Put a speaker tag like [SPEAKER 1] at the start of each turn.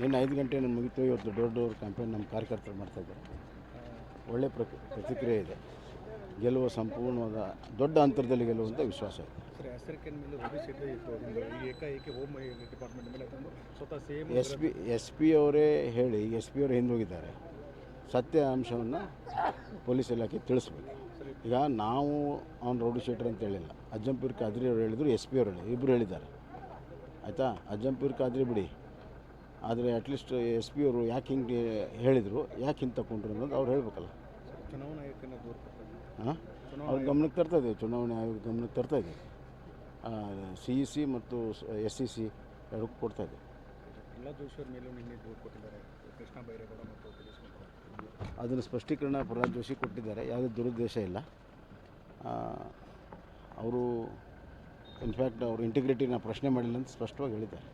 [SPEAKER 1] ನಿನ್ನೆ ಐದು ಗಂಟೆ ನಾನು ಮುಗಿತು ಇವತ್ತು ಡೋರ್ ಡೋರ್ ಕ್ಯಾಂಪೇನ್ ನಮ್ಮ ಕಾರ್ಯಕರ್ತರು ಮಾಡ್ತಾಯಿದ್ದಾರೆ ಒಳ್ಳೆ ಪ್ರತಿ ಪ್ರತಿಕ್ರಿಯೆ ಇದೆ. ಗೆಲುವು ಸಂಪೂರ್ಣವಾದ ದೊಡ್ಡ ಅಂತರದಲ್ಲಿ ಗೆಲ್ಲುವಂಥ ವಿಶ್ವಾಸ ಇದೆ. ಎಸ್ ಪಿ ಎಸ್ ಪಿ ಅವರೇ ಹೇಳಿ ಎಸ್ ಪಿ ಅವರು ಹಿಂದೆ ಹೋಗಿದ್ದಾರೆ ಸತ್ಯ ಅಂಶವನ್ನು ಪೊಲೀಸ್ ಇಲಾಖೆ ತಿಳಿಸ್ಬೇಕು. ಈಗ ನಾವು ಅವ್ನು ರೌಡಿ ಶೀಟರ್ ಅಂತ ಹೇಳಿಲ್ಲ. ಅಜ್ಜಂಪೀರ್ ಖಾದ್ರಿ ಅವರು ಹೇಳಿದ್ರು ಎಸ್ ಪಿ ಅವರು ಹೇಳಿ ಇಬ್ಬರು ಹೇಳಿದ್ದಾರೆ. ಆಯಿತಾ? ಅಜ್ಜಂಪೀರ್ ಖಾದ್ರಿ ಬಿಡಿ. ಆದರೆ ಅಟ್ಲೀಸ್ಟ್ ಎಸ್ ಪಿ ಅವರು ಯಾಕೆ ಹಿಂಗೆ ಹೇಳಿದರು ಯಾಕೆ ಹಿಂಗೆ ತಗೊಂಡ್ರು ಅನ್ನೋದು ಅವ್ರು ಹೇಳಬೇಕಲ್ಲ.
[SPEAKER 2] ಚುನಾವಣಾ
[SPEAKER 1] ಹಾಂ? ಅವ್ರ ಗಮನಕ್ಕೆ ತರ್ತಾ ಇದ್ದೀವಿ ಚುನಾವಣೆ ಆಯೋಗ ಗಮನಕ್ಕೆ ತರ್ತಾ ಇದ್ದೀವಿ ಸಿ ಇ ಸಿ ಮತ್ತು ಎಸ್ ಸಿ ಸಿ ಎರಡಕ್ಕೂ ಕೊಡ್ತಾ ಇದ್ದೀವಿ ಅದನ್ನು ಸ್ಪಷ್ಟೀಕರಣ ಪ್ರಹ್ಲಾದ್ ಜೋಶಿ ಕೊಟ್ಟಿದ್ದಾರೆ. ಯಾವುದೇ ದುರುದ್ದೇಶ ಇಲ್ಲ. ಅವರು ಇನ್ಫ್ಯಾಕ್ಟ್ ಅವರು ಇಂಟಿಗ್ರಿಟಿನ ಪ್ರಶ್ನೆ ಮಾಡಿಲ್ಲ ಅಂತ ಸ್ಪಷ್ಟವಾಗಿ ಹೇಳಿದ್ದಾರೆ.